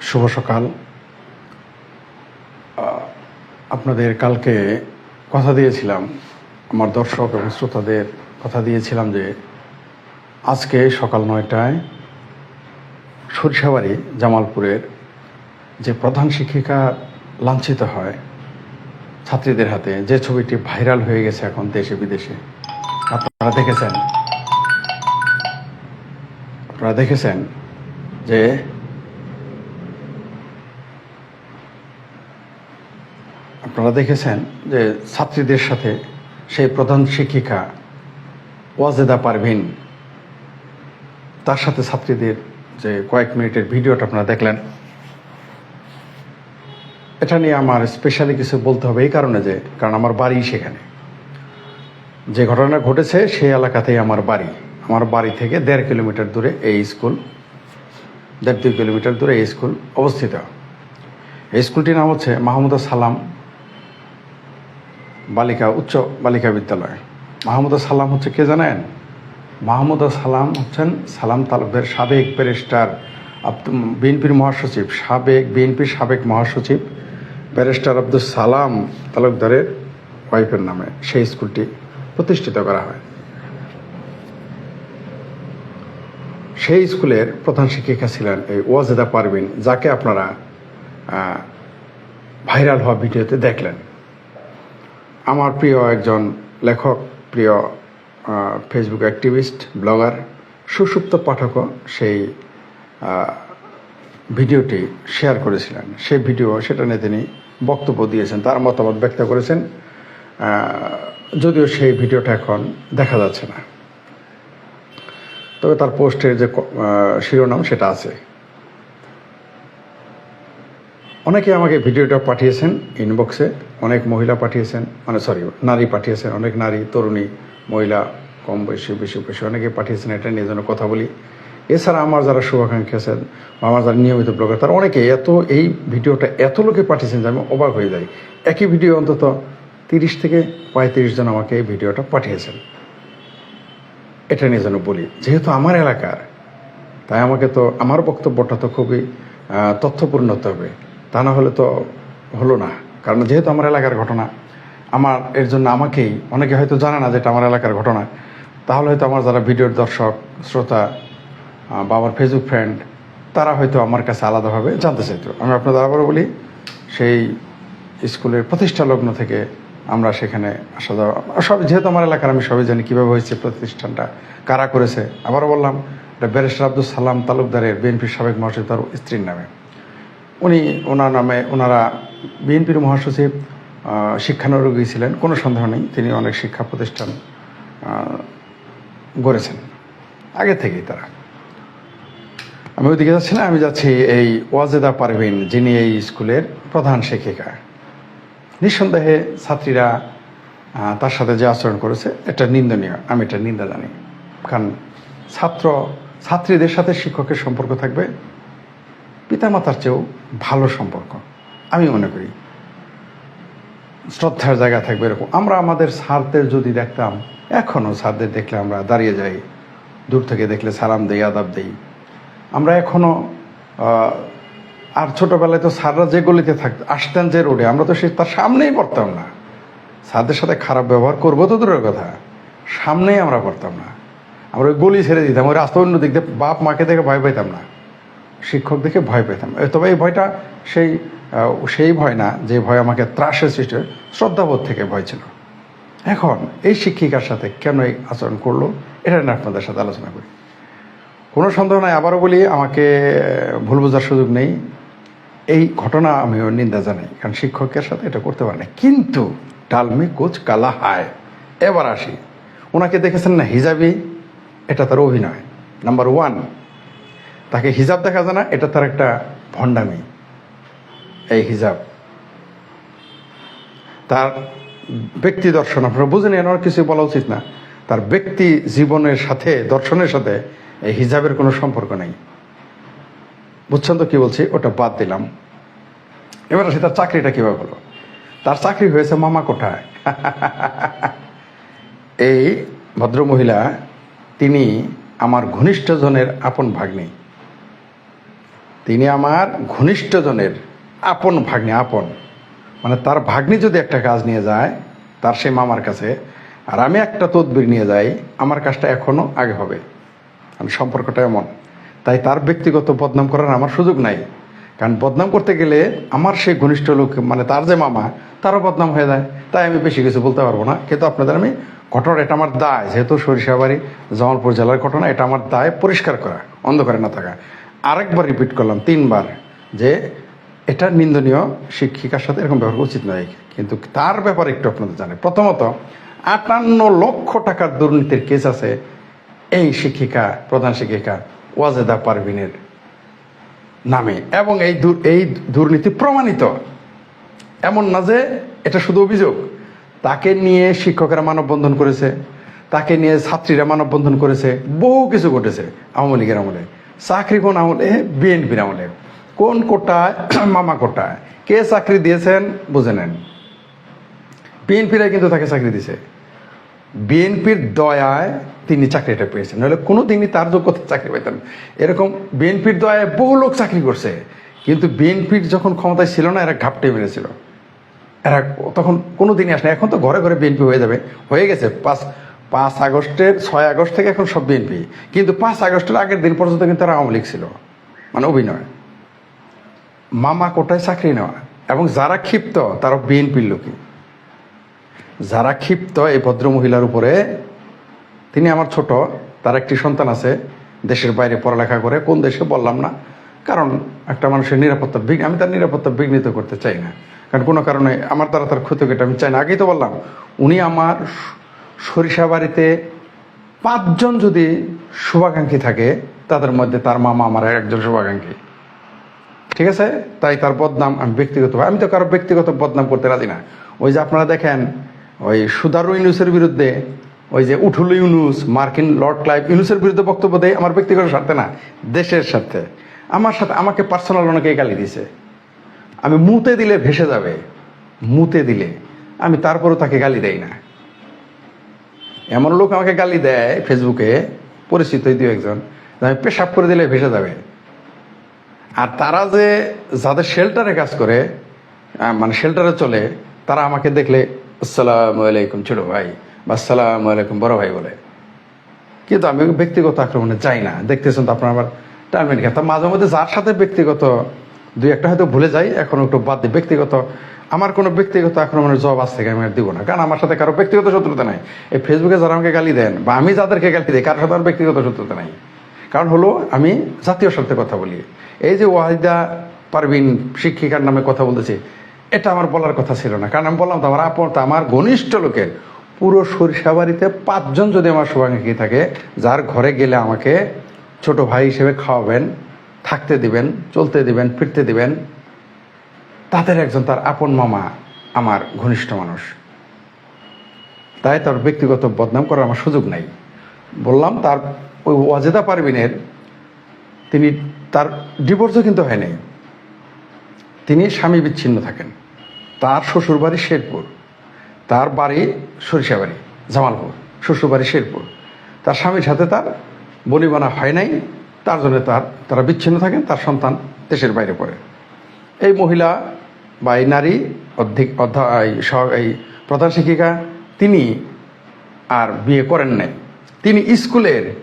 শুভ সকাল। আপনাদের কালকে কথা দিয়েছিলাম, আমার দর্শক এবং শ্রোতাদের কথা দিয়েছিলাম যে আজকে সকাল নয়টায় সরিষাবাড়ি জামালপুরের যে প্রধান শিক্ষিকা লাঞ্ছিত হয় ছাত্রীদের হাতে, যে ছবিটি ভাইরাল হয়ে গেছে এখন দেশে বিদেশে, আপনারা দেখেছেন? আপনারা দেখেছেন যে আপনারা দেখেছেন যে ছাত্রীদের সাথে সেই প্রধান শিক্ষিকা ওয়াজেদা পারভিন, তার সাথে ছাত্রীদের যে কয়েক মিনিটের ভিডিওটা আপনারা দেখলেন। এটা নিয়ে আমার স্পেশালি কিছু বলতে হবে এই কারণে যে, কারণ আমার বাড়ি সেখানে। যে ঘটনা ঘটেছে সেই এলাকাতেই আমার বাড়ি। আমার বাড়ি থেকে দেড় কিলোমিটার দূরে এই স্কুল, দেড় দুই কিলোমিটার দূরে এই স্কুল অবস্থিত। এই স্কুলটির নাম হচ্ছে মাহমুদা সালাম বালিকা, উচ্চ বালিকা বিদ্যালয়। মাহমুদা সালাম হচ্ছে কে জানেন? মাহমুদা সালাম হচ্ছেন সালাম তালুকের সাবেক ব্যারিস্টার বিএনপির মহাসচিব, সাবেক, বিএনপির সাবেক মহাসচিব, ব্যারিস্টার আব্দুল সালাম তালুকদারের ওয়াইফের নামে সেই স্কুলটি প্রতিষ্ঠিত করা হয়। সেই স্কুলের প্রধান শিক্ষিকা ছিলেন এই ওয়াজেদা পারভিন, যাকে আপনারা ভাইরাল হওয়া ভিডিওতে দেখলেন। আমার প্রিয় একজন লেখক, প্রিয় ফেসবুক অ্যাক্টিভিস্ট ব্লগার সুসুপ্ত পাঠকও সেই ভিডিওটি শেয়ার করেছিলেন। সেই ভিডিও, সেটা নিয়ে তিনি বক্তব্য দিয়েছেন, তার মতামত ব্যক্ত করেছেন। যদিও সেই ভিডিওটা এখন দেখা যাচ্ছে না। তবে তার পোস্টের যে শিরোনাম সেটা আছে। অনেকে আমাকে ভিডিওটা পাঠিয়েছেন ইনবক্সে অনেক মহিলা পাঠিয়েছেন মানে সরি নারী পাঠিয়েছেন, অনেক নারী, তরুণী, মহিলা, কম বয়সী বেশি বয়সী অনেকে পাঠিয়েছেন, এটা নিয়ে যেন কথা বলি। এছাড়া আমার যারা শুভাকাঙ্ক্ষী আছেন আমার যারা নিয়মিত ব্লগার, তারা অনেকে এত, এই ভিডিওটা এত লোকে পাঠিয়েছেন যে আমি অবাক হয়ে যাই। একই ভিডিও অন্তত তিরিশ থেকে পঁয়ত্রিশ জন আমাকে এই ভিডিওটা পাঠিয়েছেন। এটা নিয়ে যেন বলি, যেহেতু আমার এলাকার, তাই আমাকে তো, আমার বক্তব্যটা তো খুবই তথ্যপূর্ণ হতে হবে তা না হলে তো হলো না। কারণ যেহেতু আমার এলাকার ঘটনা, আমার, এর জন্য আমাকেই, অনেকে হয়তো জানে না যেটা আমার এলাকার ঘটনা। তাহলে হয়তো আমার যারা ভিডিওর দর্শক, শ্রোতা বা আমার ফেসবুক ফ্রেন্ড তারা হয়তো আমার কাছে আলাদাভাবে জানতে চাইতো। আমি আপনাদের আবারও বলি, সেই স্কুলের প্রতিষ্ঠা লগ্ন থেকে আমরা সেখানে আসা যাওয়া, সব, যেহেতু আমার এলাকার, আমি সবাই জানি কীভাবে হয়েছে প্রতিষ্ঠানটা, কারা করেছে। আবারও বললাম, এটা ব্যারিস্টার আব্দুল সালাম তালুকদারের বিএনপির সাবেক মহাসচিব, তার স্ত্রীর নামে। উনি ওনার নামে ওনারা বিএনপির মহাসচিব শিক্ষানুরোগী ছিলেন, কোনো সন্দেহ নেই, তিনি অনেক শিক্ষা প্রতিষ্ঠান গড়েছেন। আগে থেকেই তারা। আমি ওইদিকে যাচ্ছি না আমি যাচ্ছি এই ওয়াজেদা পারভিন, যিনি এই স্কুলের প্রধান শিক্ষিকা। নিঃসন্দেহে ছাত্রীরা তার সাথে যে আচরণ করেছে, এটা নিন্দনীয়, আমি এটা নিন্দা জানি। কারণ ছাত্র, ছাত্রীদের সাথে শিক্ষকের সম্পর্ক থাকবে পিতামাতার চেয়েও ভালো সম্পর্ক, আমি মনে করি। শ্রদ্ধার জায়গা থাকবে এরকম। আমরা আমাদের স্যারদের যদি দেখতাম এখনও স্যারদের দেখলে আমরা দাঁড়িয়ে যাই, দূর থেকে দেখলে সালাম দেই, আদাব দেই। আমরা এখনও আর ছোটোবেলায় তো স্যাররা যে গলিতে থাকত, আসতেন যে রোডে, আমরা তো সে তার সামনেই পড়তাম না। স্যারদের সাথে খারাপ ব্যবহার করব তো দূরের কথা, সামনেই আমরা পড়তাম না। আমরা ওই গলি ছেড়ে দিতাম, ওই রাস্তা অন্য দিক দিয়ে বাপ মাকে দেখে ভয় পাইতাম না। শিক্ষক দেখে ভয় পেতাম। তবে এই ভয়টা সেই সেই ভয় না, যে ভয় আমাকে ত্রাসের সৃষ্টি শ্রদ্ধাবোধ থেকে ভয় ছিল। এখন এই শিক্ষিকার সাথে কেন এই আচরণ করল, এটা নিয়ে আপনাদের সাথে আলোচনা করি। কোনো সন্দেহ নাই, আবারও বলি, আমাকে ভুল বোঝার সুযোগ নেই। এই ঘটনা আমিও নিন্দা জানাই, কারণ শিক্ষকের সাথে এটা করতে পারে না। কিন্তু ডালমি কোচ কালা হায়, এবার আসি। ওনাকে দেখেছেন না হিজাবি? এটা তার অভিনয়। নাম্বার ওয়ান তাকে হিজাব দেখা যায় না, এটা তার একটা ভণ্ডামি, এই হিজাব। তার ব্যক্তি দর্শন, আপনারা বুঝেন এনার কিছু বলা উচিত না। তার ব্যক্তি জীবনের সাথে, দর্শনের সাথে এই হিজাবের কোনো সম্পর্ক নেই। বুঝছেন তো কি বলছি? ওটা বাদ দিলাম। এবার আসি, তার চাকরিটা কীভাবে হলো? তার চাকরি হয়েছে মামা কোঠায়। এই ভদ্রমহিলা, তিনি আমার ঘনিষ্ঠজনের আপন ভাগ্নি। তিনি আমার ঘনিষ্ঠজনের আপন ভাগ্নে, আপন। মানে তার ভাগ্নি যদি একটা কাজ নিয়ে যায়, তার সেই মামার কাছে, আর আমি একটা তদবির নিয়ে যাই, আমার কাজটা এখনও আগে হবে। আমি সম্পর্কটা এমন। তাই তার ব্যক্তিগত বদনাম করার আমার সুযোগ নাই। কারণ বদনাম করতে গেলে আমার সেই ঘনিষ্ঠ লোক মানে তার যে মামা, তারও বদনাম হয়ে যায়। তাই আমি বেশি কিছু বলতে পারব না। কিন্তু আপনাদের আমি ঘটনা এটা আমার দায়। যেহেতু সরিষাবাড়ি, জামালপুর জেলার ঘটনা, এটা আমার দায় পরিষ্কার করা, অন্ধকারে না থাকা। আরেকবার রিপিট করলাম, তিনবার, যে এটা নিন্দনীয় শিক্ষিকার সাথে এরকম ব্যবহার উচিত নয়। কিন্তু তার ব্যাপারে একটু আপনাদের জানে প্রথমত, আটান্ন লক্ষ টাকার দুর্নীতির কেস আছে এই শিক্ষিকা, প্রধান শিক্ষিকা ওয়াজেদা পারভিনের নামে। এবং এই এই দুর্নীতি প্রমাণিত। এমন না যে এটা শুধু অভিযোগ। তাকে নিয়ে শিক্ষকেরা মানববন্ধন করেছে, তাকে নিয়ে ছাত্রীরা মানববন্ধন করেছে, বহু কিছু ঘটেছে আওয়ামী লীগের আমলে। চাকরি কোন আমলে? বিএনপির আমলে। কোন কোটায়? মামা কোটায়। কে চাকরি দিয়েছেন? বুঝে নেন। বিএনপিরা কিন্তু তাকে চাকরি দিছে। বিএনপির দয়ায় তিনি চাকরিটা পেয়েছেন। নাহলে কোনো দিনই তার যোগ্যতা চাকরি পেতেন এরকম বিএনপির দয়ায় বহু লোক চাকরি করছে। কিন্তু বিএনপির যখন ক্ষমতায় ছিল না, এরা ঘাপটে মেরেছিল। এরা তখন কোনো দিনই আসে এখন তো ঘরে ঘরে বিএনপি হয়ে যাবে। হয়ে গেছে। পাঁচ পাঁচ আগস্টের ছয় আগস্ট থেকে এখন সব বিএনপি। কিন্তু পাঁচ আগস্টের আগের দিন পর্যন্ত কিন্তু তারা আওয়ামী লীগ ছিল। মানে অভিনয়। মামা কোটায় চাকরি নেওয়া। এবং যারা ক্ষিপ্ত, তারা বিএনপির লোকই। যারা ক্ষিপ্ত এই ভদ্র মহিলার উপরে, তিনি আমার ছোট, তার একটি সন্তান আছে, দেশের বাইরে পড়ালেখা করে, কোন দেশে বললাম না। কারণ একটা মানুষের নিরাপত্তা বিঘ্ন, আমি তার নিরাপত্তা বিঘ্নিত করতে চাই না। কারণ কোনো কারণে আমার দ্বারা তার ক্ষতি আমি চাই না। আগেই তো বললাম, উনি আমার সরিষা বাড়িতে পাঁচজন যদি শুভাকাঙ্ক্ষী থাকে, তাদের মধ্যে তার মামা আমার একজন শুভাকাঙ্ক্ষী। ঠিক আছে? তাই তার বদনাম আমি ব্যক্তিগত আমি তো কারও ব্যক্তিগত বদনাম করতে রাজি না। ওই যে আপনারা দেখেন, ওই সুদারু ইউনুসের বিরুদ্ধে, ওই যে উঠুল ইউনুস, মার্কিন লর্ড ক্লাইভ ইউনুসের বিরুদ্ধে বক্তব্য দেয়, আমার ব্যক্তিগত স্বার্থে না, দেশের স্বার্থে। আমার সাথে আমাকে পার্সোনাল অনেকে গালি দিছে। আমি মুতে দিলে ভেসে যাবে। মুতে দিলে। আমি তারপরও তাকে গালি দেই না। এমন লোক আমাকে গালি দেয় ফেসবুকে, পরিচিত দু একজন আমি পেশাব করে দিলে ভেসে যাবে। আর তারা যে যাদের শেল্টারে কাজ করে মানে শেল্টারে চলে, তারা আমাকে দেখলে, আসসালামু আলাইকুম ছোট ভাই বা আসসালামু আলাইকুম বড় ভাই বলে। কিন্তু আমি ব্যক্তিগত আক্রমণে যাই না। দেখতেছেন তো আপনার আবার টার্মেট তা মাঝে মধ্যে যার সাথে ব্যক্তিগত দুই একটা হয়তো ভুলে যাই, এখন একটু বাদ দিই। ব্যক্তিগত, আমার কোনো ব্যক্তিগত আক্রমণের জবাব আজ থেকে আমি আর দিব না। কারণ আমার সাথে কারও ব্যক্তিগত শত্রুতা নাই। এই ফেসবুকে যারা আমাকে গালি দেন, বা আমি যাদেরকে গালি দিই, কারোর সাথে আমার ব্যক্তিগত শত্রুতা নাই। কারণ হলো, আমি জাতীয় স্বার্থে কথা বলি। এই যে ওয়াহিদা পারভিন শিক্ষিকার নামে কথা বলতেছি, এটা আমার বলার কথা ছিল না। কারণ আমি বললাম তো, আমার আপন আমার ঘনিষ্ঠ লোকের, পুরো সরিষাবাড়িতে পাঁচজন যদি আমার শুভাকাঙ্ক্ষী থাকে, যার ঘরে গেলে আমাকে ছোট ভাই হিসেবে খাওয়াবেন থাকতে দিবেন, চলতে দিবেন, ফিরতে দিবেন। তাদের একজন তার আপন মামা, আমার ঘনিষ্ঠ মানুষ। তাই তার ব্যক্তিগত বদনাম করার আমার সুযোগ নাই। বললাম, তার ওই ওয়াজেদা পারবিনের তিনি তার ডিভোর্সও কিন্তু হয় নাই। তিনি স্বামী বিচ্ছিন্ন থাকেন। তার শ্বশুরবাড়ি শেরপুর। তার বাড়ি সরিষাবাড়ি, জামালপুর, শ্বশুরবাড়ি শেরপুর। তার স্বামীর সাথে তার বনিবানা হয় নাই। তার জন্য তার, তারা বিচ্ছিন্ন থাকেন, তার সন্তান দেশের বাইরে পড়ে। এই মহিলা বা এই নারী অধ্যা এই প্রধান শিক্ষিকা, তিনি আর বিয়ে করেন নাই। তিনি স্কুলের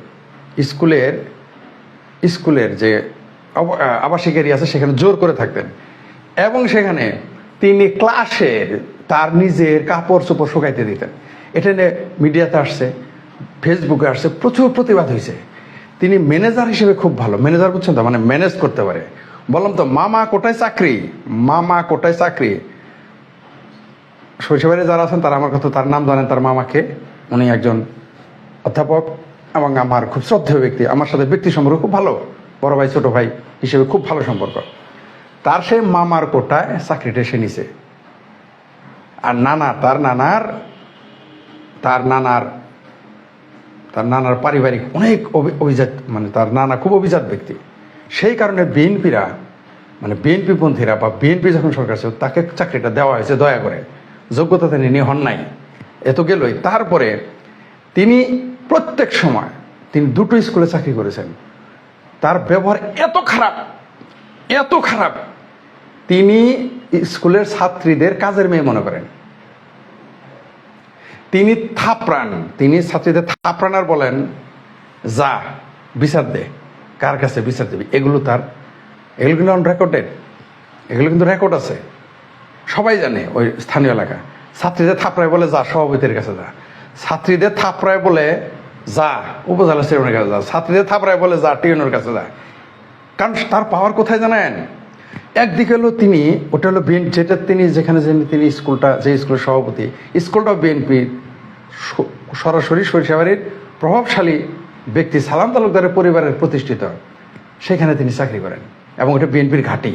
স্কুলের স্কুলের যে আব- আবাসিক এরিয়া আছে, সেখানে জোর করে থাকতেন। এবং সেখানে তিনি ক্লাসের, তার নিজের কাপড় চোপড় শুকাইতে দিতেন। এটা নিয়ে মিডিয়াতে আসছে, ফেসবুকে আসছে, প্রচুর প্রতিবাদ হয়েছে তিনি ম্যানেজার হিসেবে খুব ভালো। ম্যানেজার বুঝছেন তো? মানে ম্যানেজ করতে পারে। বললাম তো, মামা কোটায় চাকরি? মামা কোটায় চাকরি? শৈশবের যারা আছেন, তারা আমার কথা, তার নাম জানেন, তার মামাকে। উনি একজন অধ্যাপক এবং আমার খুব শ্রদ্ধেয় ব্যক্তি। আমার সাথে ব্যক্তি সম্পর্ক খুব ভালো। বড় ভাই, ছোট ভাই হিসেবে খুব ভালো সম্পর্ক। তার সে মামার কোটায় চাকরিটা সে নিছে। আর নানা, তার নানার তার নানার তার নানার পারিবারিক অনেক অভি- অভিজাত মানে তার নানা খুব অভিজাত ব্যক্তি। সেই কারণে বিএনপিরা মানে বিএনপি পন্থীরা বা বিএনপি যখন সরকার ছিল, তাকে চাকরিটা দেওয়া হয়েছে দয়া করে। যোগ্যতা তিনি হন নাই। এত গেলই। তারপরে তিনি প্রত্যেক সময় তিনি দুটো স্কুলে চাকরি করেছেন। তার ব্যবহার এত খারাপ এত খারাপ। তিনি স্কুলের ছাত্রীদের কাজের মেয়ে মনে করেন। তিনি থাপড়ান তিনি ছাত্রীদের থাপড়ান আর বলেন, যা, বিচার দে। কার কাছে বিচার দিবি? এগুলো তার, এগুলো কিন্তু অন রেকর্ডেড এগুলো কিন্তু রেকর্ড আছে। সবাই জানে ওই স্থানীয় এলাকা। ছাত্রীদের থাপড়ায় বলে, যা, সভাপতির কাছে যা। ছাত্রীদের থাপড়ায় বলে, যা, উপজেলা চেয়ারম্যানের কাছে যা। ছাত্রীদের থাপড়ায় বলে, যা টিউনের কাছে যা। কারণ তার পাওয়ার কোথায় জানেন? একদিকে হলো তিনি, ওটা হলো বিএন যেটা তিনি যেখানে যে তিনি স্কুলটা, যে স্কুলের সভাপতি, স্কুলটা বিএনপির সরাসরি সরিষাবাড়ির প্রভাবশালী ব্যক্তি, সালাম তালুকদারের পরিবারের প্রতিষ্ঠিত। সেখানে তিনি চাকরি করেন এবং ওটা বিএনপির ঘাঁটি।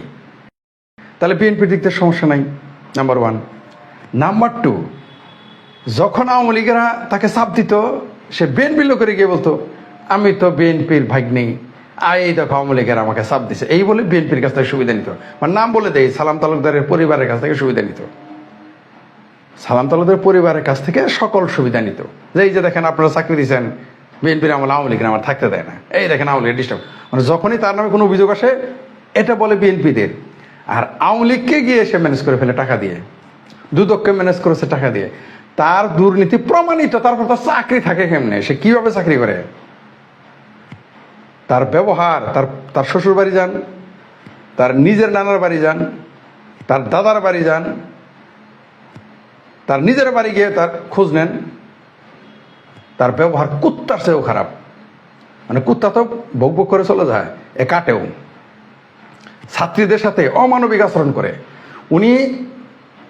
তাহলে বিএনপির দিক থেকে সমস্যা নাই নাম্বার ওয়ান নাম্বার টু যখন আওয়ামী লীগেরা তাকে চাপ দিত, সে বিএনপির লোকের গিয়ে বলতো, আমি তো বিএনপির ভাগ্নি। আই এই লীগের আমাকে চাপ দিছে। এই বলে বিএনপির কাছ থেকে সুবিধা নিত। মানে নাম বলে দেয়, সালাম তালুকদারের পরিবারের কাছ থেকে সুবিধা নিত। সালাম তালুকদারের পরিবারের কাছ থেকে সকল সুবিধা নিত। যে এই যে দেখেন আপনারা চাকরি দিয়েছেন, বিএনপির আমল আওয়ামী লীগের আমার থাকতে দেয় না। এই দেখেন আওয়ামী লীগ ডিস্টার্ব মানে যখনই তার নামে কোনো অভিযোগ আসে, এটা বলে বিএনপিদের। আর আওয়ামী লীগকে গিয়ে সে ম্যানেজ করে ফেলে টাকা দিয়ে। দুদককে ম্যানেজ করেছে টাকা দিয়ে। তার দুর্নীতি প্রমাণিত, তারপর তার চাকরি থাকে কেমনে? সে কীভাবে চাকরি করে? তার ব্যবহার, তার তার শ্বশুর বাড়ি যান, তার নিজের নানার বাড়ি যান, তার দাদার বাড়ি যান, তার নিজের বাড়ি গিয়ে তার খোঁজ নেন, তার ব্যবহার কুত্তার চেয়েও খারাপ। মানে কুত্তা তো বক বক করে চলে যায়, এ কাটেও। ছাত্রীদের সাথে অমানবিক আচরণ করে। উনি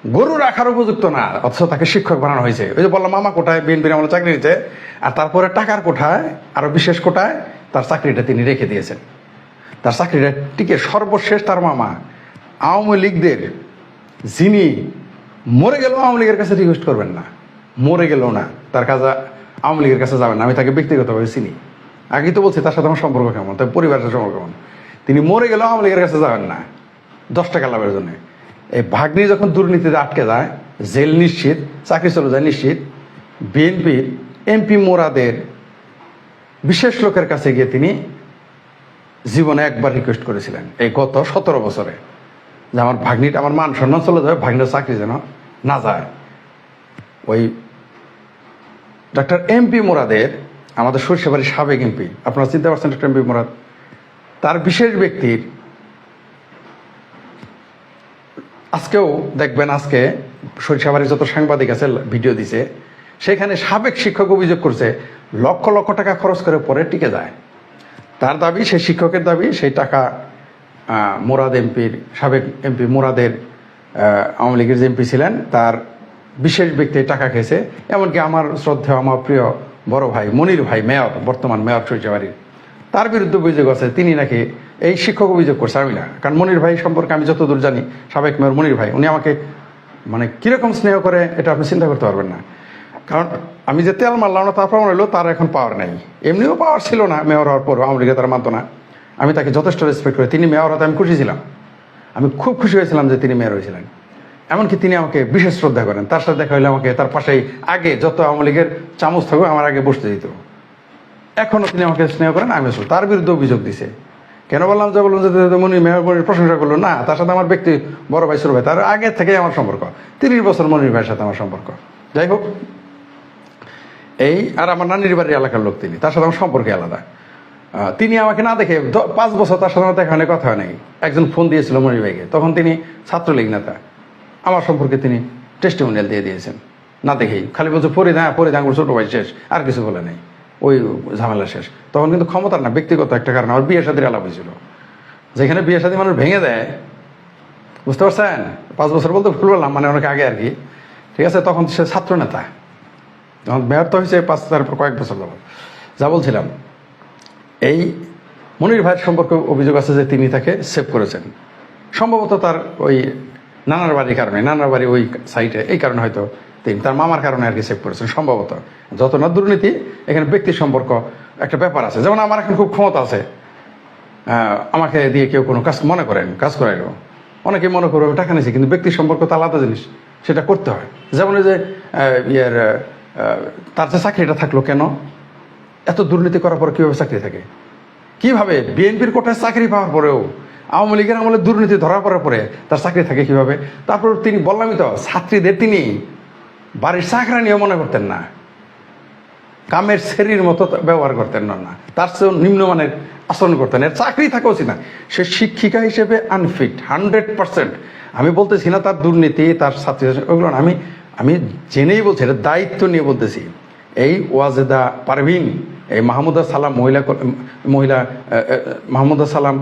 গরু রাখার উপযুক্ত না, অথচ তাকে শিক্ষক বানানো হয়েছে। ওই যে বললাম, মামা কোটায় বিএনপির আমলে চাকরি নিতে। আর তারপরে টাকার কোঠায়, আরও বিশেষ কোটায় তার চাকরিটা তিনি রেখে দিয়েছেন। তার চাকরিটা টিকে সর্বশেষ তার মামা। আওয়ামী লীগদের যিনি মরে গেলেও আওয়ামী লীগের কাছে রিকোয়েস্ট করবেন না। মরে গেলেও না। তার কাছে আওয়ামী লীগের কাছে যাবেন না। আমি তাকে ব্যক্তিগতভাবে চিনি। আগেই তো বলছি, তার সাথে আমার সম্পর্ক কেমন? তার পরিবারের সম্পর্ক কেমন? তিনি মরে গেলেও আওয়ামী লীগের কাছে যাবেন না। দশ টাকা লাভের জন্য। এই ভাগ্নি যখন দুর্নীতিতে আটকে যায়, জেল নিশ্চিত, চাকরি চলে যায় নিশ্চিত, বিএনপির এমপি মোরাদের বিশেষ লোকের কাছে গিয়ে তিনি জীবনে একবার রিকোয়েস্ট করেছিলেন। এই গত সতেরো বছরে যে আমার ভাগ্নিটা আমার মান সম্মান চলে যাবে, ভাগ্নির চাকরি যেন না যায়। ওই ডক্টর এমপি মোরাদের, আমাদের সরিষাবাড়ির সাবেক এমপি আপনারা চিন্তা পারছেন ডক্টর এমপি মোরাদ, তার বিশেষ ব্যক্তির আজকেও দেখবেন, আজকে সরিষাবাড়ির যত সাংবাদিক আছে, ভিডিও দিছে, সেখানে সাবেক শিক্ষক অভিযোগ করছে লক্ষ লক্ষ টাকা খরচ করে পরে টিকে যায়। তার দাবি, সেই শিক্ষকের দাবি, সেই টাকা মোরাদ এমপির, সাবেক এমপি মোরাদের আওয়ামী লীগের যে এমপি ছিলেন, তার বিশেষ ব্যক্তি টাকা খেয়েছে। এমনকি আমার শ্রদ্ধেয়, আমার প্রিয় বড় ভাই মনির ভাই, মেয়র, বর্তমান মেয়র সরিষাবাড়ির তার বিরুদ্ধে অভিযোগ আছে। তিনি নাকি এই শিক্ষক অভিযোগ করছে, আমি না। কারণ মনির ভাই সম্পর্কে আমি যতদূর জানি, সাবেক মেয়র মনির ভাই, উনি আমাকে মানে কীরকম স্নেহ করে, এটা আপনি চিন্তা করতে পারবেন না। কারণ আমি যে তেল মারলাম না, তার প্রমাণ হলো তার এখন পাওয়ার নেই। এমনিও পাওয়ার ছিল না মেয়র হওয়ার পর আওয়ামী তার মানতো না। আমি তাকে যথেষ্ট রেসপেক্ট করি। তিনি মেয়র হতে আমি খুশি ছিলাম। আমি খুব খুশি হয়েছিলাম যে তিনি মেয়র হয়েছিলেন। এমনকি তিনি আমাকে বিশেষ শ্রদ্ধা করেন। তার সাথে দেখা হলে আমাকে তার পাশেই আগে যত আওয়ামী লীগের চামচ থাকবে আমার আগে বসতে দিত। এখনও তিনি আমাকে স্নেহ করেন আমি তার বিরুদ্ধে অভিযোগ দিছে। কেন বললাম যে বললাম যে মনি মেয়র মনির প্রশংসা করল? না, তার সাথে আমার ব্যক্তি বড় ভাই, ছোট ভাই, তার আগে থেকেই আমার সম্পর্ক। তিরিশ বছর মনির ভাইয়ের সাথে আমার সম্পর্ক। যাই হোক এই আর আমার নানির বাড়ির এলাকার লোক তিনি, তার সাথে আমার সম্পর্কে আলাদা। তিনি আমাকে না দেখে পাঁচ বছর তার সাথে দেখা হয়নি, কথা নাই একজন ফোন দিয়েছিল মনির ভাইকে, তখন তিনি ছাত্রলীগ নেতা। আমার সম্পর্কে তিনি টেস্টিমোনিয়াল দিয়ে দিয়েছেন। না দেখেই, খালি বলছে পরে হ্যাঁ পরে আঙ্গুর ছোট ভাই শেষ, আর কিছু বলে নেই। ওই ঝামেলা শেষ। তখন কিন্তু ক্ষমতার না, ব্যক্তিগত একটা কারণে আমার বিয়ে সাথে আলাপ হয়েছিল। যেখানে বিয়ে সাথে মানুষ ভেঙে দেয়, বুঝতে পারছেন? পাঁচ বছর বলতে ভুল বললাম মানে অনেক আগে আর কি। ঠিক আছে, তখন সে ছাত্র নেতা। তখন ব্যর্থ হয়েছে পাঁচ চার কয়েক বছর যাবত যা বলছিলাম, এই মনির ভাইয়ের সম্পর্কে অভিযোগ আছে যে তিনি তাকে সেভ করেছেন। সম্ভবত তার ওই নানার বাড়ির কারণে, নানার বাড়ি ওই সাইটে এই কারণে হয়তো তিনি তার মামার কারণে আর কি সেভ করেছেন, সম্ভবত। যত না দুর্নীতি, এখানে ব্যক্তি সম্পর্ক একটা ব্যাপার আছে। যেমন আমার এখন খুব ক্ষমতা আছে। আমাকে দিয়ে কেউ কোনো কাজ, মনে করেন, কাজ করাইলো। অনেকে মনে করবে টাকা নিয়েছি, কিন্তু ব্যক্তি সম্পর্ক তো আলাদা জিনিস, সেটা করতে হয়। যেমন যে ইয়ের তার যে চাকরিটা থাকল কেন? এত দুর্নীতি করার পর কীভাবে চাকরি থাকে? কীভাবে বিএনপির কোটায় চাকরি পাওয়ার পরেও আওয়ামী লীগের আমলে দুর্নীতি ধরা পড়ার পরে তার চাকরি থাকে কীভাবে? তারপর তিনি বললামই তো, ছাত্রীদের তিনি বাড়ির চাকরা নিয়ে মনে করতেন না। কামের সেরির মতো ব্যবহার করতেন না না। তার চেয়েও নিম্নমানের আচরণ করতেন। এর চাকরি থাকা উচিত না। সে শিক্ষিকা হিসেবে আনফিট হান্ড্রেড পার্সেন্ট আমি বলতেছি না তার দুর্নীতি, তার ছাত্রী, ওগুলো আমি আমি জেনেই বলছি, এটা দায়িত্ব নিয়ে বলতেছি। এই ওয়াজেদা পারভিন, এই মাহমুদা সালাম মহিলা মহিলা মাহমুদা সালাম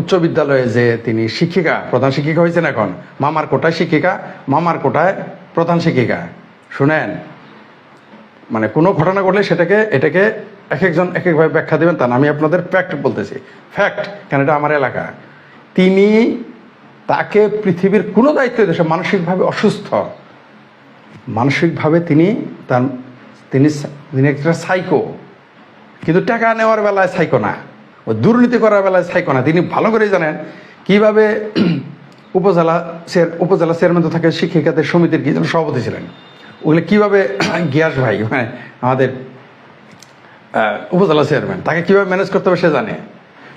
উচ্চ বিদ্যালয়ে যে তিনি শিক্ষিকা, প্রধান শিক্ষিকা হয়েছেন এখন, মামার কোটায় শিক্ষিকা, মামার কোটায় প্রধান শিক্ষিকা। শুনেন মানে কোনো ঘটনা ঘটলে সেটাকে, এটাকে এক একজন এক একভাবে ব্যাখ্যা দেবেন, তা না, আমি আপনাদের ফ্যাক্ট বলতেছি। ফ্যাক্ট কেন এটা আমার এলাকা? তিনি তাকে পৃথিবীর কোনো দায়িত্ব দেশে মানসিকভাবে অসুস্থ। মানসিকভাবে তিনি তার, তিনি তিনি একটা সাইকো কিন্তু টাকা নেওয়ার বেলায় সাইকো না। ও দুর্নীতি করার বেলায় সাইকো না। তিনি ভালো করেই জানেন কীভাবে উপজেলা উপজেলা চেয়ারম্যান তো থাকে শিক্ষিকাদের সমিতির কি যেন সভাপতি ছিলেন। ওগুলো কীভাবে গিয়াস ভাই মানে আমাদের উপজেলা চেয়ারম্যান তাকে কীভাবে ম্যানেজ করতে হবে সে জানে।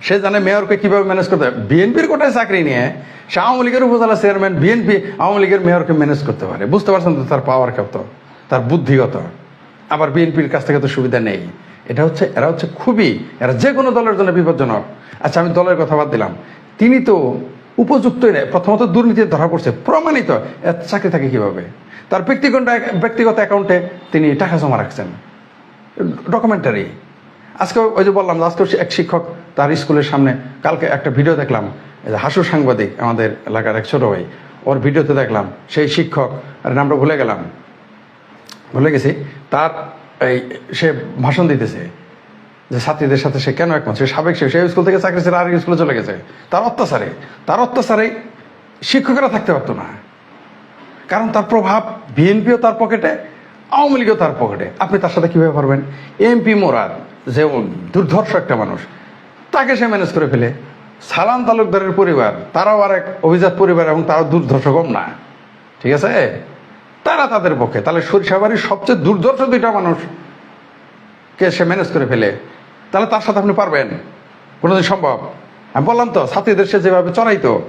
সে জানে মেয়রকে কীভাবে ম্যানেজ করতে হবে বিএনপির কোটায় চাকরি নিয়ে সে আওয়ামী লীগের উপজেলা চেয়ারম্যান বিএনপি আওয়ামী লীগের মেয়রকে ম্যানেজ করতে পারে। বুঝতে পারছেন তো তার পাওয়ার কত, তার বুদ্ধিগত। আবার বিএনপির কাছ থেকে তো সুবিধা নেই। এটা হচ্ছে, এরা হচ্ছে খুবই, এরা যে কোনো দলের জন্য বিপজ্জনক। আচ্ছা আমি দলের কথা বাদ দিলাম। তিনি তো উপযুক্তই নেই। প্রথমত দুর্নীতি ধরা পড়ছে। প্রমাণিত চাকরি থাকে কীভাবে? তার ব্যক্তিগত ব্যক্তিগত অ্যাকাউন্টে তিনি টাকা জমা রাখছেন। ডকুমেন্টারি আজকে ওই যে বললাম আজকে এক শিক্ষক তার স্কুলের সামনে। কালকে একটা ভিডিও দেখলাম হাসু সাংবাদিক আমাদের এলাকার এক ছোট ভাই, ওর ভিডিওতে দেখলাম সেই শিক্ষক আর নামটা ভুলে গেলাম। ভুলে গেছি। তার এই সে ভাষণ দিতেছে যে ছাত্রীদের সাথে সে কেন একমত? সে সাবেক সে সেই স্কুল থেকে চাকরি ছেড়ে আর স্কুলে চলে গেছে। তার অত্যাচারে তার অত্যাচারে শিক্ষকেরা থাকতে পারতো না। কারণ তার প্রভাব বিএনপিও তার পকেটে আওয়ামী লীগও তার পকেটে আপনি তার সাথে কীভাবে পারবেন? এমপি মোরাদ যে দুর্ধর্ষ একটা মানুষ, তাকে সে ম্যানেজ করে ফেলে। সালাম তালুকদারের পরিবার, তারাও আর এক অভিজাত পরিবার এবং তারাও দুর্ধর্ষ কম না। ঠিক আছে? তারা তাদের পক্ষে। তাহলে সরিষাবাড়ির সবচেয়ে দুর্ধর্ষ দুইটা মানুষ কে সে ম্যানেজ করে ফেলে? তাহলে তার সাথে আপনি পারবেন। কোনোদিন সম্ভব? আমি বললাম তো, ছাত্রীদের সে যেভাবে চড়াইতো,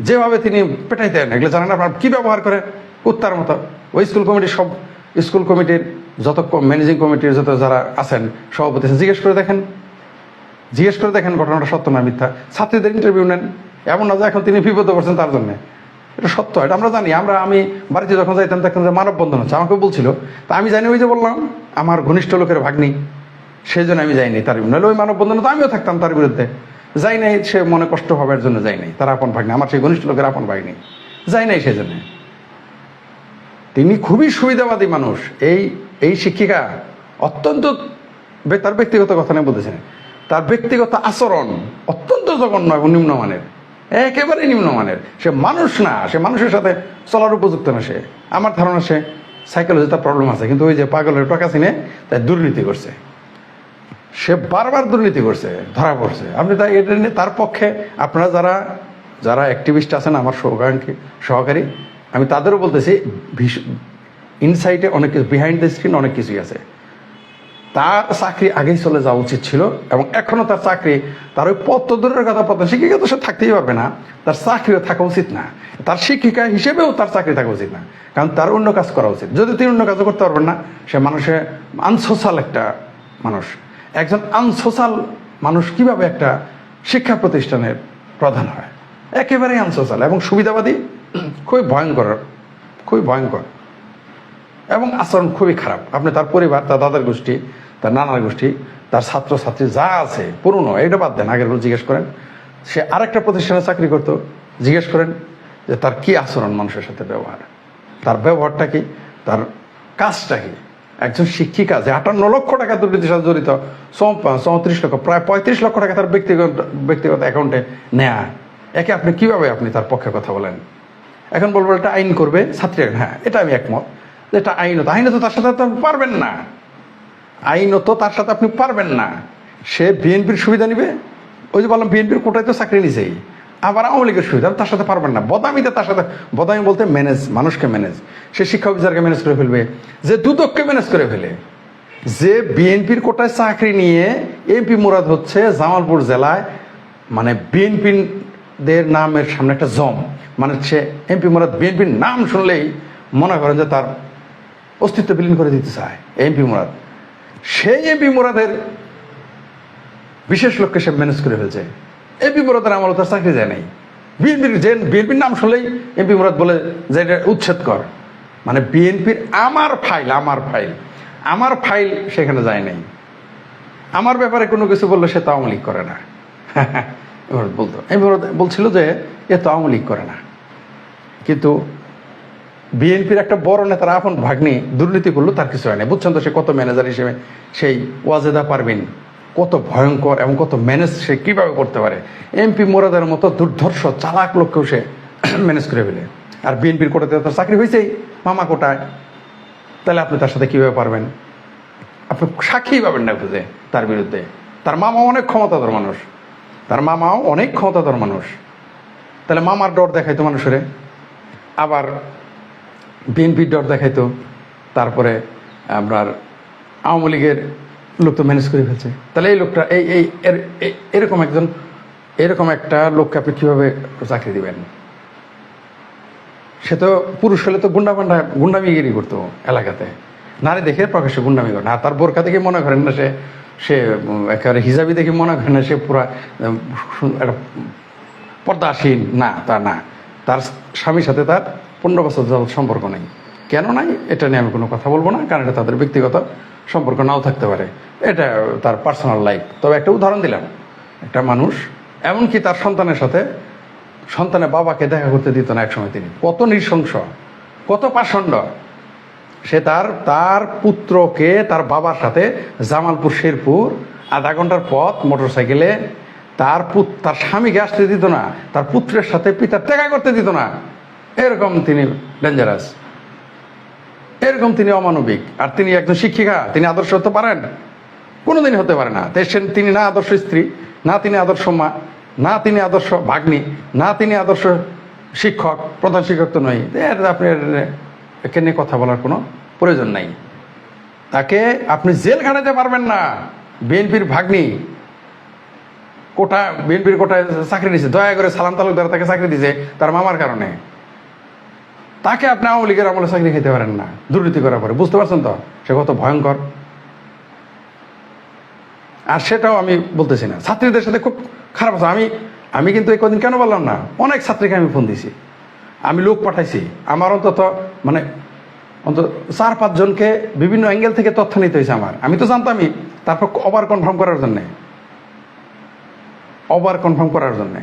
যেভাবে তিনি পেটাইতেন, এগুলো জানেন আপনার কী ব্যবহার করে? উত্তার মতো। ওই স্কুল কমিটির সব স্কুল কমিটির যত ম্যানেজিং কমিটির যত যারা আছেন সভাপতি আছেন, জিজ্ঞেস করে দেখেন। জিজ্ঞেস করে দেখেন ঘটনাটা সত্য না মিথ্যা। ছাত্রীদের ইন্টারভিউ নেন। এমন না যে এখন তিনি বিপদে পড়ছেন তার জন্য। এটা সত্য এটা আমরা জানি। আমরা আমি বাড়িতে যখন যাইতাম দেখতাম যে মানববন্ধন হচ্ছে। আমাকে বলছিল। তা আমি জানি ওই যে বললাম আমার ঘনিষ্ঠ লোকের ভাগ্নি সেই জন্য আমি যাইনি তার নাহলে ওই মানববন্ধনে তো আমিও থাকতাম তার বিরুদ্ধে। যাই নাই সে মনে কষ্ট হবার জন্য যাই নাই। তার আপন ভাগ্নি আমার সেই ঘনিষ্ঠ লোকের আপন ভাগ্নি। যাই নাই সেই জন্য। তিনি খুবই সুবিধাবাদী মানুষ। এই এই শিক্ষিকা অত্যন্ত তার ব্যক্তিগত কথা নিয়ে বলতেছেন তার ব্যক্তিগত আচরণ অত্যন্ত জঘন্য এবং নিম্নমানের। একেবারে নিম্নমানের। সে মানুষ না, সে মানুষের সাথে চলার উপযুক্ত না সে। আমার ধারণা সে সাইকোলজি তার প্রবলেম আছে। কিন্তু ওই যে পাগলের চিনে তাই দুর্নীতি করছে। সে বারবার দুর্নীতি করছে, ধরা পড়ছে। আপনি তাই এটা নিয়ে তার পক্ষে আপনারা যারা যারা অ্যাক্টিভিস্ট আছেন, আমার সহকারী সহকারী, আমি তাদেরও বলতেছি ইনসাইটে অনেক কিছু বিহাইন্ড দ্য স্ক্রিন অনেক কিছুই আছে। তার চাকরি আগেই চলে যাওয়া উচিত ছিল এবং এখনও তার চাকরি, তার ওই পদ তো দূরের কথা পদ শিক্ষিকা তো সে থাকতেই পারবে না। তার চাকরিও থাকা উচিত না। তার শিক্ষিকা হিসেবেও তার চাকরি থাকা উচিত না। কারণ তার অন্য কাজ করা উচিত। যদি তিনি অন্য কাজও করতে পারবেন না, সে মানুষে আনসোশাল একটা মানুষ। একজন আনসোশাল মানুষ কীভাবে একটা শিক্ষা প্রতিষ্ঠানের প্রধান হয়? একেবারেই আনসোশাল এবং সুবিধাবাদী, খুবই ভয়ঙ্কর খুবই ভয়ঙ্কর। এবং আচরণ খুবই খারাপ। আপনি তার পরিবার, তার দাদার গোষ্ঠী, তার নানার গোষ্ঠী, তার ছাত্র ছাত্রী যা আছে, পুরনো এটা বাদ দেন, আগেরগুলো জিজ্ঞেস করেন। সে আরেকটা প্রতিষ্ঠানে চাকরি করতো, জিজ্ঞেস করেন যে তার কি আচরণ মানুষের সাথে ব্যবহার? তার ব্যবহারটা কি? তার কাজটা কি? একজন শিক্ষিকা যে আটান্ন লক্ষ টাকা দুর্নীতির সাথে জড়িত চৌত্রিশ লক্ষ, প্রায় পঁয়ত্রিশ লক্ষ টাকা তার ব্যক্তিগত ব্যক্তিগত অ্যাকাউন্টে নেয়া। একে আপনি কীভাবে আপনি তার পক্ষে কথা বলেন? এখন বলব এটা আইন করবে, ছাত্রী হ্যাঁ এটা আমি একমত। এটা আইনত আইনত তার সাথে তো পারবেন না। আইনত তার সাথে আপনি পারবেন না। সে বিএনপির সুবিধা নিবে, ওই যে বললাম, বিএনপির কোটায় তো চাকরি নিছেই। আবার আওয়ামী লীগের সুবিধা, তার সাথে পারবেন না। বদামিতে তার সাথে, বদামি বলতে ম্যানেজ মানুষকে ম্যানেজ সে শিক্ষা অফিসারকে ম্যানেজ করে ফেলবে, যে দুদককে ম্যানেজ করে ফেলে। যে বিএনপির কোটায় চাকরি নিয়ে এমপি মুরাদ হচ্ছে জামালপুর জেলায় মানে বিএনপিদের নামের সামনে একটা জম। মানে সে এমপি মুরাদ বিএনপির নাম শুনলেই মনে করেন যে তার অস্তিত্ব বিলীন করে দিতে চায়, এমপি মুরাদ। সেই এমপি মুরাদের বিশেষ লোককে সে ম্যানেজ করে ফেলছে। এমপি মুরাদের আমল তার চাকরি যায় নাই। বিএনপির যে বিএনপির নাম শুনলেই এমপি মুরাদ বলে যে এটা উচ্ছেদ কর। মানে বিএনপির আমার ফাইল আমার ফাইল। আমার ফাইল সেখানে যায় নাই। আমার ব্যাপারে কোনো কিছু বললে সে তো আওয়ামী করে না। বলতো। এবার বলছিল যে এ তো আওয়ামী করে না। কিন্তু বিএনপির একটা বড় নেতার আপন ভাগ্নি দুর্নীতি করল, তার কিছু হয় না বুঝছেন তো সে কত ম্যানেজার হিসেবে সেই ওয়াজেদা পারবেন কত ভয়ঙ্কর এবং কত ম্যানেজ সে কীভাবে করতে পারে? এমপি মোরাদের মতো দুর্ধর্ষ, চালাক লোককেও সে ম্যানেজ করে ফেলে। আর বিএনপির কোটাতে তার চাকরি হয়েছেই, মামা কোটায়। তাহলে আপনি তার সাথে কীভাবে পারবেন? আপনি সাক্ষী পাবেন না খুঁজে তার বিরুদ্ধে। তার মামা অনেক ক্ষমতাধর মানুষ। তার মামাও অনেক ক্ষমতাধর মানুষ। তাহলে মামার ডর দেখাইতো মানুষের। আবার বিএনপির ডর দেখাইতো, তারপরে আপনার আওয়ামী লীগের লোক তো ম্যানেজ করে ফেলছে। তাহলে এই লোকটা, এই এই এরকম একজন, এরকম একটা লোককে আপনি কীভাবে চাকরি দিবেন? সে তো পুরুষ হলে তো গুন্ডা পান্ডা গুন্ডামিগিরি করতো এলাকাতে। নারী দেখে প্রকাশ্যে গুন্ডামি করে না। তার বোরকা দেখে মনে করেন না সে সে একেবারে হিজাবি দেখে মনে করেন না সে পুরা একটা পর্দাসীন না, তা না। তার স্বামীর সাথে তার পনেরো বছর যাবৎ সম্পর্ক নেই। কেন নাই? এটা নিয়ে আমি কোনো কথা বলব না, কারণ এটা তাদের ব্যক্তিগত সম্পর্ক নাও থাকতে পারে। এটা তার পার্সোনাল লাইফ তবে একটা উদাহরণ দিলাম। একটা মানুষ, এমনকি তার সন্তানের সাথে সন্তানের বাবাকে দেখা করতে দিত না একসময় তিনি। কত নৃশংস, কত পাষণ্ড। সে তার তার পুত্রকে তার বাবার সাথে জামালপুর, শেরপুর, আধা ঘণ্টার পথ, মোটরসাইকেলে তার পুত, তার স্বামীকে আসতে দিত না। তার পুত্রের সাথে পিতার দেখা করতে দিত না। এরকম তিনি ডেঞ্জারাস এরকম তিনি অমানবিক। আর তিনি একজন শিক্ষিকা, তিনি আদর্শ হতে পারেন। কোনোদিন হতে পারে না। সে- তিনি না আদর্শ স্ত্রী, না তিনি আদর্শ মা, না তিনি আদর্শ ভাগ্নি, না তিনি আদর্শ শিক্ষক, প্রধান শিক্ষক তো নয়। এর আপনার একে নিয়ে কথা বলার কোনো প্রয়োজন নাই। তাকে আপনি জেল খাটাতে পারবেন না। বিএনপির ভাগ্নি কোটা, বিএনপির কোটায় চাকরি দিয়েছে দয়া করে সালাম তালুকদার তাকে চাকরি দিয়েছে তার মামার কারণে। তাকে আপনি আওয়ামী লীগের আমলে চাকরি খেতে পারেন না। দুর্নীতি করার পরে। বুঝতে পারছেন তো? সে কত ভয়ঙ্কর। আর সেটাও আমি বলতেছি না। ছাত্রীদের সাথে খুব খারাপ আছে আমি আমি কিন্তু এই কদিন কেন বললাম না? অনেক ছাত্রীকে আমি ফোন দিছি। আমি লোক পাঠাইছি। আমার অন্তত মানে অন্তত চার পাঁচজনকে বিভিন্ন অ্যাঙ্গেল থেকে তথ্য নিতে হয়েছে আমার। আমি তো জানতামই। তারপর ওভার কনফার্ম করার জন্যে। ওভার কনফার্ম করার জন্যে।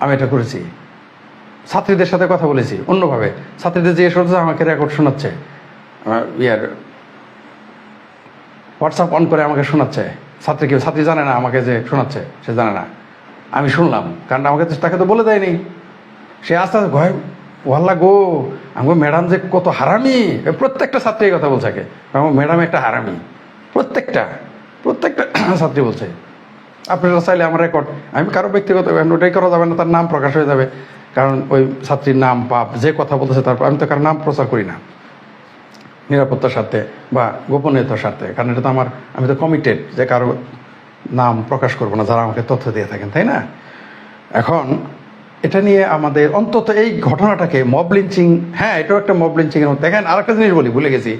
আমি এটা করেছি। ছাত্রীদের সাথে কথা বলেছি, অন্যভাবে। ছাত্রীদের জিজ্ঞেস করছে আমাকে রেকর্ড শোনাচ্ছে। ইয়ার হোয়াটসঅ্যাপ অন করে আমাকে শোনাচ্ছে। ছাত্রী কেউ, ছাত্রী জানে না আমাকে যে শোনাচ্ছে, সে জানে না। আমি শুনলাম, কারণ আমাকে তাকে তো বলে দেয়নি। সে আস্তে আস্তে ভয় ওয়াল্লা গো আমার ম্যাডাম যে কত হারামি। প্রত্যেকটা ছাত্রী কথা বলছে আগে। আমার ম্যাডাম একটা হারামি। প্রত্যেকটা প্রত্যেকটা ছাত্রী বলছে। আপনারা চাইলে আমার রেকর্ড আমি কারও ব্যক্তিগত ওটাই করা যাবে না, তার নাম প্রকাশ হয়ে যাবে। কারণ ওই ছাত্রীর নাম পাপ যে কথা বলতেছে তারপর আমি তো কারও নাম প্রচার করি না। নিরাপত্তার স্বার্থে বা গোপনীয়তার স্বার্থে, কারণ এটা তো আমার, আমি তো কমিটেড যে কারও নাম প্রকাশ করব না, যারা আমাকে তথ্য দিয়ে থাকেন, তাই না? এখন এটা নিয়ে আমাদের অন্তত এই ঘটনাটাকে মব লিঞ্চিং হ্যাঁ এটাও একটা মব লিঞ্চিং মধ্যে। দেখেন আরেকটা জিনিস বলি, ভুলে গেছি।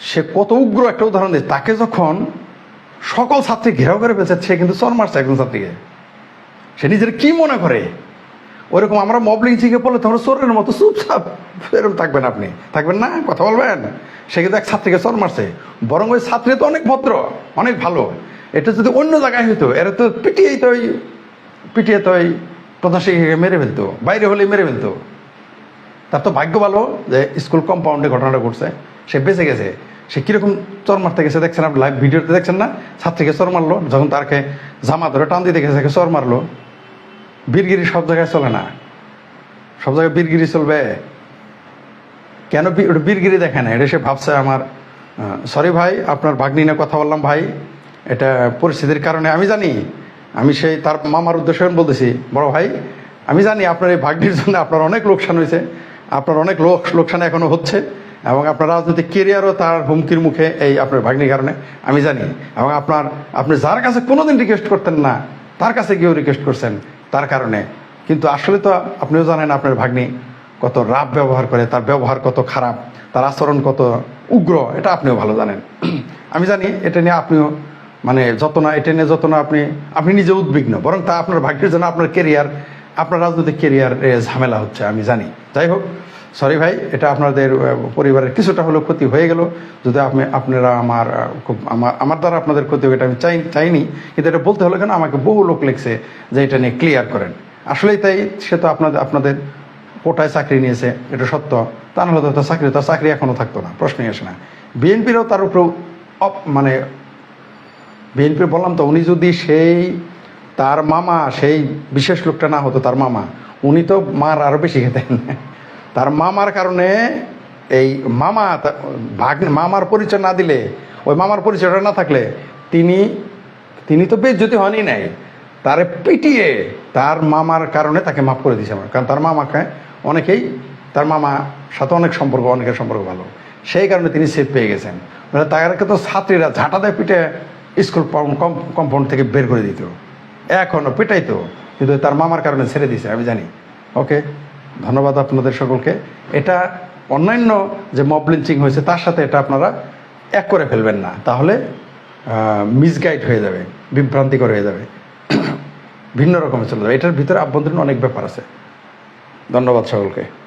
সে কত উগ্র একটা উদাহরণ দিয়েছে। তাকে যখন সকল ছাত্রী ঘেরাও করে ফেলছে, সে কিন্তু চর মারছে একজন ছাত্রীকে। সে নিজের কি মনে করে? ওরকম আমরা মব লিঞ্চিংয়ে পড়লে তোমরা চোরের মতো চুপচাপ এরকম থাকবেন আপনি। থাকবেন না? কথা বলবেন? সে কিন্তু এক ছাত্রীকে চর মারছে। বরং ওই ছাত্রী তো অনেক ভদ্র, অনেক ভালো। এটা যদি অন্য জায়গায় হইতো, এরা তো পিটিয়েই তো পিটিয়ে তো প্রধান শিক্ষিকাকে মেরে ফেলতো, বাইরে হলেই মেরে ফেলতো। তার তো ভাগ্য ভালো যে স্কুল কম্পাউন্ডে ঘটনাটা ঘটছে। সে বেঁচে গেছে। সে কীরকম চর মারতে গেছে দেখছেন আপনি? লাইভ ভিডিওতে দেখছেন না? ছাত্রীকে চর মারলো, যখন তারকে জামা ধরে টান দিতে গেছে চর মারলো। বীরগিরি সব জায়গায় চলে না। সব জায়গায় বীরগিরি চলবে। কেন বীরগিরি দেখে না? এটা সে ভাবছে আমার সরি ভাই, আপনার ভাগ্নি নিয়ে কথা বললাম ভাই। এটা পরিস্থিতির কারণে আমি জানি। আমি সেই তার মামার উদ্দেশ্যে বলতেছি, বড় ভাই, আমি জানি আপনার এই ভাগ্নির জন্য আপনার অনেক লোকসান হয়েছে, আপনার অনেক লোক লোকসান এখনও হচ্ছে এবং আপনার রাজনৈতিক কেরিয়ারও তার হুমকির মুখে এই আপনার ভাগ্নির কারণে, আমি জানি। এবং আপনার আপনি যার কাছে কোনোদিন রিকোয়েস্ট করতেন না, তার কাছে গিয়েও রিকোয়েস্ট করছেন। তার কারণে। কিন্তু আসলে তো আপনিও জানেন আপনার ভাগ্নি কত রাব ব্যবহার করে, তার ব্যবহার কত খারাপ, তার আচরণ কত উগ্র, এটা আপনিও ভালো জানেন। আমি জানি এটা নিয়ে আপনিও মানে যত না এটা নিয়ে যত না আপনি আপনি নিজে উদ্বিগ্ন, বরং তা আপনার ভাগ্যের জন্য আপনার কেরিয়ার আপনার রাজনৈতিক কেরিয়ার ঝামেলা হচ্ছে, আমি জানি। যাই হোক সরি ভাই, এটা আপনাদের পরিবারের কিছুটা হলেও ক্ষতি হয়ে গেল। যদি আপনি, আপনারা আমার খুব, আমার আমার দ্বারা আপনাদের ক্ষতি এটা আমি চাই, চাইনি। কিন্তু এটা বলতে হলো কেন, আমাকে বহু লোক লিখছে যে এটা নিয়ে ক্লিয়ার করেন। আসলেই তাই, সে তো আপনাদের আপনাদের কোটায় চাকরি নিয়েছে, এটা সত্য। তা নাহলে তো চাকরি, তার চাকরি এখনও থাকতো না, প্রশ্নই আসে না। বিএনপিরও তার উপর মানে বিএনপি বললাম তো, উনি যদি সেই, তার মামা, সেই বিশেষ লোকটা না হতো, তার মামা, উনি তো মার আরও বেশি খেতেন। তার মামার কারণে এই মামা ভাগ মামার পরিচয় না দিলে, ওই মামার পরিচয়টা না থাকলে তিনি তিনি তো বেজ্জতি হনই নাই। তারে পিটিয়ে তার মামার কারণে তাকে মাফ করে দিয়েছে আমার। কারণ তার মামাকে অনেকেই, তার মামা সাথে অনেক সম্পর্ক, অনেকের সম্পর্ক ভালো। সেই কারণে তিনি সেফ পেয়ে গেছেন। মানে তাকে তো ছাত্রীরা ঝাঁটা দেয় পিটে স্কুল কম্পাউন্ড থেকে বের করে দিত। এখনও পেটাইতো, কিন্তু তার মামার কারণে ছেড়ে দিয়েছে, আমি জানি। ওকে? ধন্যবাদ আপনাদের সকলকে। এটা অন্যান্য যে মব লিঞ্চিং হয়েছে, তার সাথে এটা আপনারা এক করে ফেলবেন না। তাহলে মিসগাইড হয়ে যাবে, বিভ্রান্তিকর হয়ে যাবে। ভিন্ন রকমের চলে যাবে। এটার ভিতরে আভ্যন্তরীণ অনেক ব্যাপার আছে। ধন্যবাদ সকলকে।